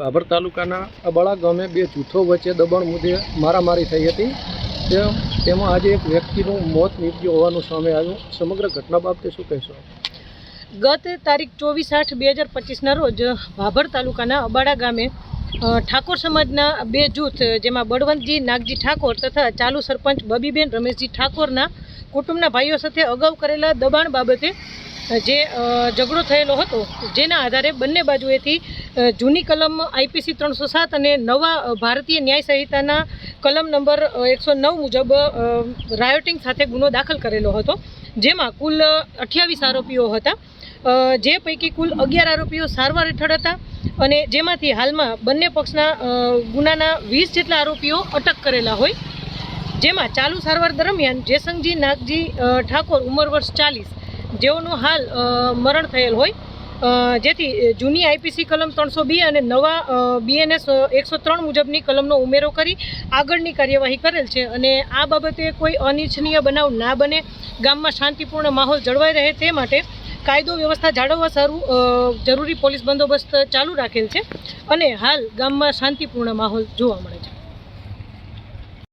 બાબર તાલુકાના અબળા ગામે બે જૂથો વચ્ચે દબાણ મુદ્દે મારામારી થઈ હતી. તેમાં આજે એક વ્યક્તિનું મોત નીપજ્યું હોવાનું સામે આવ્યું. સમગ્ર ઘટના બાબતે શું કહેશો? ગત તારીખ ચોવીસ આઠ બે હજાર પચીસના રોજ ભાભર તાલુકાના અબાડા ગામે ઠાકોર સમાજના બે જૂથ, જેમાં બળવંતજી નાગજી ઠાકોર તથા ચાલુ સરપંચ બબીબેન રમેશજી ઠાકોરના કુટુંબના ભાઈઓ સાથે અગાઉ કરેલા દબાણ બાબતે જે ઝઘડો થયેલો હતો, જેના આધારે બંને બાજુએથી જૂની કલમ આઈપીસી ત્રણસો સાત અને નવા ભારતીય ન્યાય સંહિતાના કલમ નંબર એકસો નવ મુજબ રાયોટિંગ સાથે ગુનો દાખલ કરેલો હતો, જેમાં કુલ અઠ્યાવીસ આરોપીઓ હતા જે પૈકી કુલ અગિયાર આરોપીઓ સારવાર હેઠળ હતા અને જેમાંથી હાલમાં બંને પક્ષના ગુનાના વીસ જેટલા આરોપીઓ અટક કરેલા હોય, જેમાં ચાલુ સારવાર દરમિયાન જેસંગજી નાગજી ઠાકોર ઉંમર વર્ષ ચાલીસ જેઓનું હાલ મરણ થયેલ હોય. જેથી જૂની આઈપીસી કલમ ત્રણસો બી અને નવા બીએનએસ એકસો ત્રણ મુજબની કલમનો ઉમેરો કરી આગળની કાર્યવાહી કરેલ છે અને આ બાબતે કોઈ અનિચ્છનીય બનાવ ના બને, ગામમાં શાંતિપૂર્ણ માહોલ જળવાઈ રહે તે માટે કાયદો વ્યવસ્થા જાળવવા સારું જરૂરી પોલીસ બંદોબસ્ત ચાલુ રાખેલ છે અને હાલ ગામમાં શાંતિપૂર્ણ માહોલ જોવા મળે છે.